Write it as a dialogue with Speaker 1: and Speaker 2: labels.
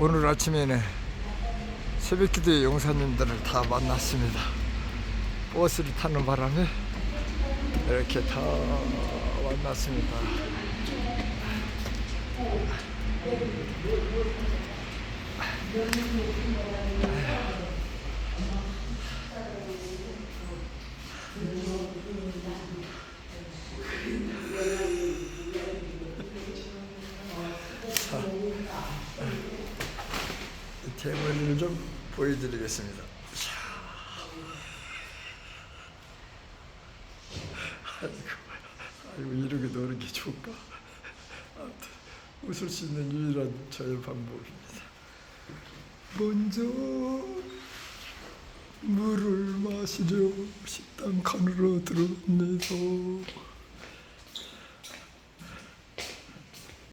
Speaker 1: 오늘 아침에는 새벽기도의 용사님들을 다 만났습니다. 버스를 타는 바람에 이렇게 다 만났습니다. 대머리를 좀 보여드리겠습니다. 샤. 아이고, 아이고 이렇게 노는 게 좋을까? 아무튼 웃을 수 있는 유일한 저의 방법입니다. 먼저 물을 마시려 식당 칸으로 들어갑니다.